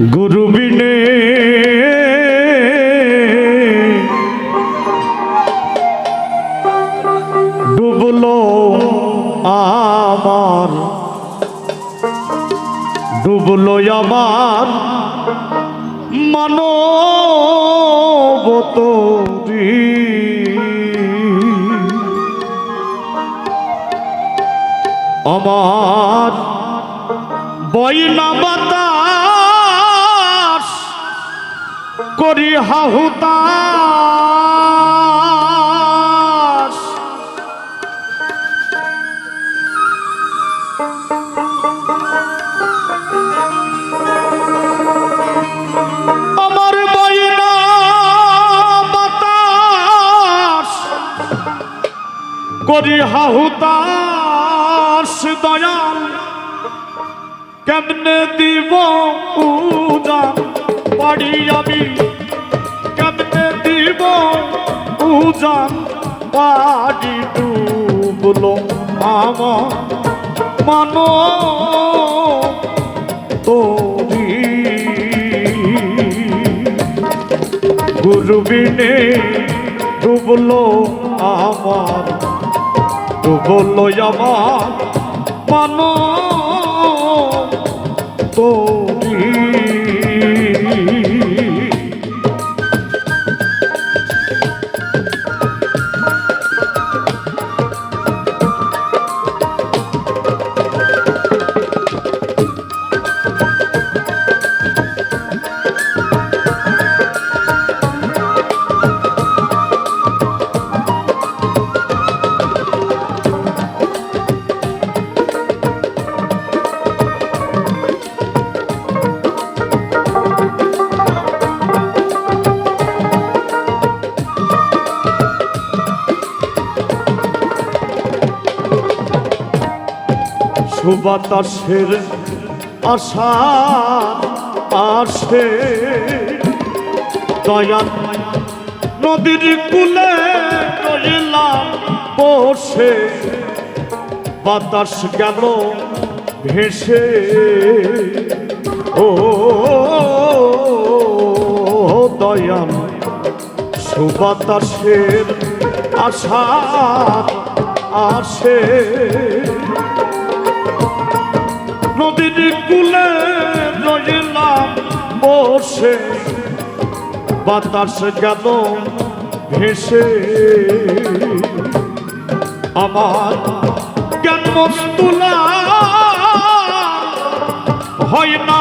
গুরু বিনে। ডুবলো আমার ডুবলো আমার মানবতরী আমার বইনা বাতাস হাহুতাস আমার বইনা বাতাস। করি হাহুতাস দয়াল। কেমনে দিব উজান পারি আমি উজান পারি ডুবলো আমার মানো তোরি গুরুবিনে ডুবলো আমার ডুবলো আমার মানো তোরি সুবাতাসের আশা আসে। দয়াল নদীর কুলে রইলাম বসে। বাতাস গেল ভেসে? ও দয়াল, সুবাতাসের আশা আসে। নদীর কুলে রইলাম বসে। বাতাস গেল ভেসে। আমার জ্ঞান মস্তুলা হয় না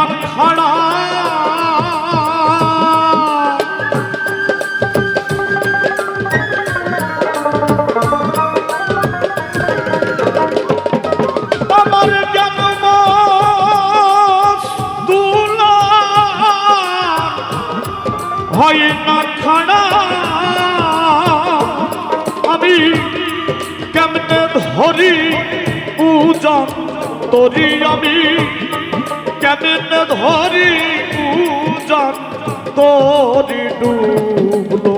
তরি আমি, কেমনে ধরি পূজন তরি ডুবলো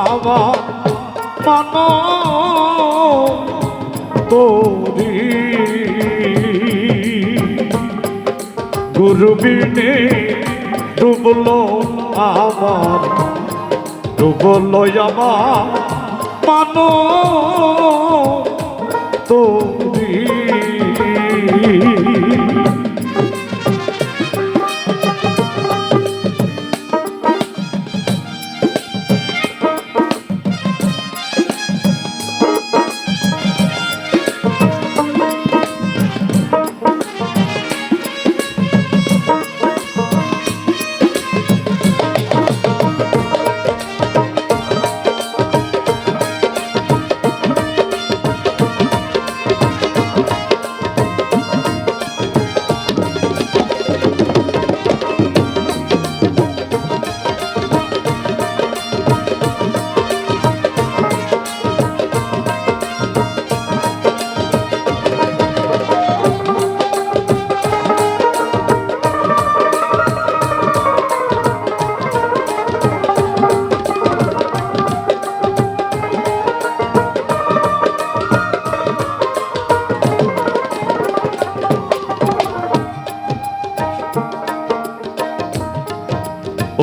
আমার মানো তোরি। গুরুবিনে ডুবলো আমার ডুবলো আমার মানো তোরি।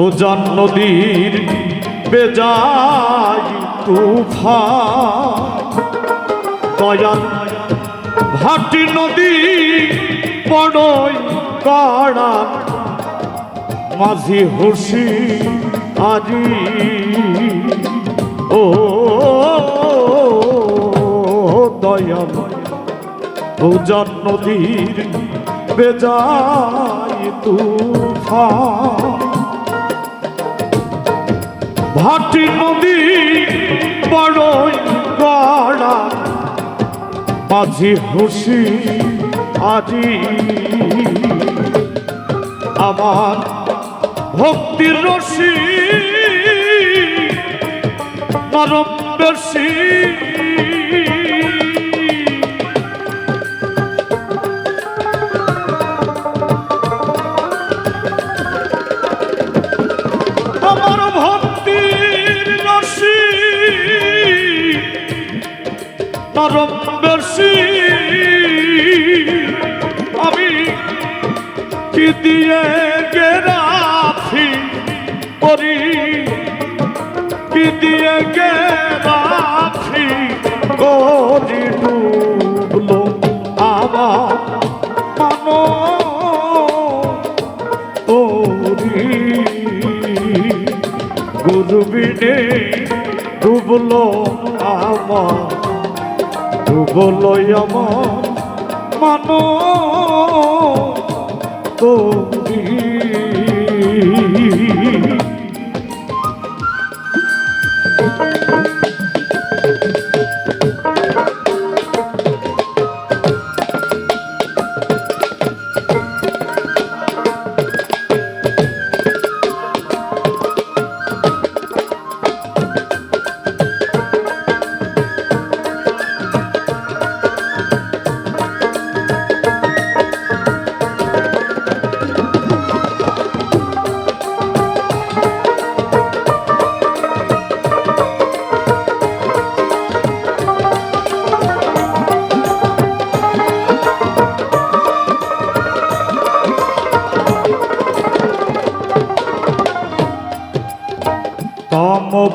উজান নদীর বেজাই তুফান। দয়াল ভাটি নদী বড়ই কাড়া মাঝি হুসি আজি। ও দয়াল উজান নদীর বেজাই তুফান। ভাটি নদী বড়ই গড়া মাঝি হুসি আজি। আমার ভক্তির রশি নরম বেশি। নরম বেশি আমি কি দিয়ে গেরাফি করি? কি দিয়ে গেরাফি করি ডুবলো আমার মানো তোরি গুরুবিনে ডুবলো আমার ডুবলো আমার মানো। তোরি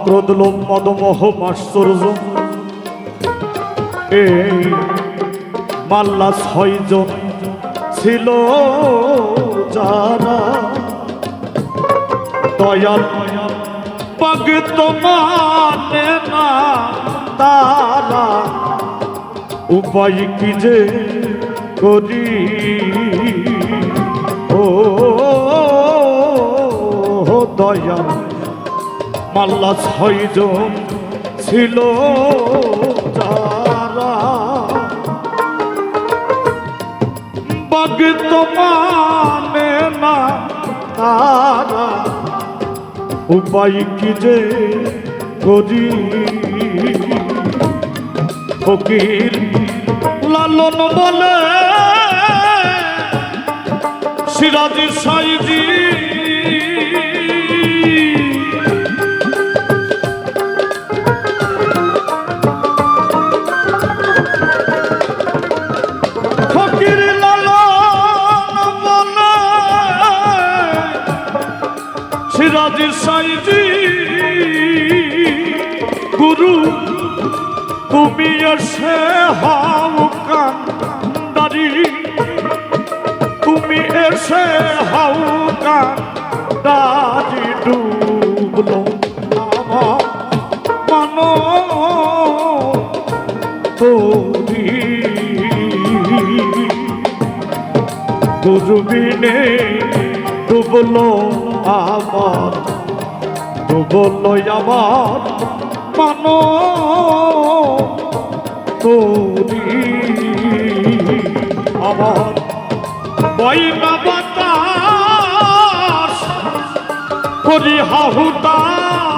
ক্রোধ লোভ মদ মাশ্চর্য। এই মাল্লা ছয়জন ছিল যারা দয়াল। পাগ মানে না তারা। উপায় কি যে করি? ও, দয়াল। মাল্লা ছয়জন ছিল যারা। বাগ তো মানে না তারা। উপায় কি যে করি? ফকির লালন বলে সিরাজি সাইজি সিরাজি সাইজি। গুরু, তুমি এসে হাও কান্দারি। তুমি এসে হাও কান্দারি, ডুবলো আমার মানো তোরি দুর্বিনে ডুবলো আমার ডুবলো আমার মান তোরি আমার বইনা বাতাস করি হাহুতাস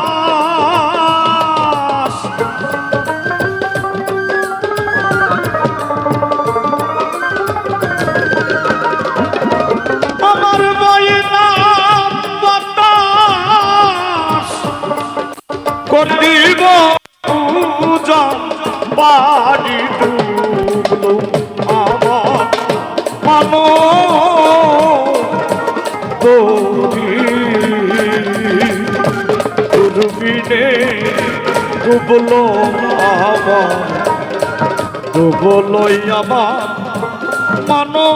ডুবলো আমার ডুবলোই আমার মানো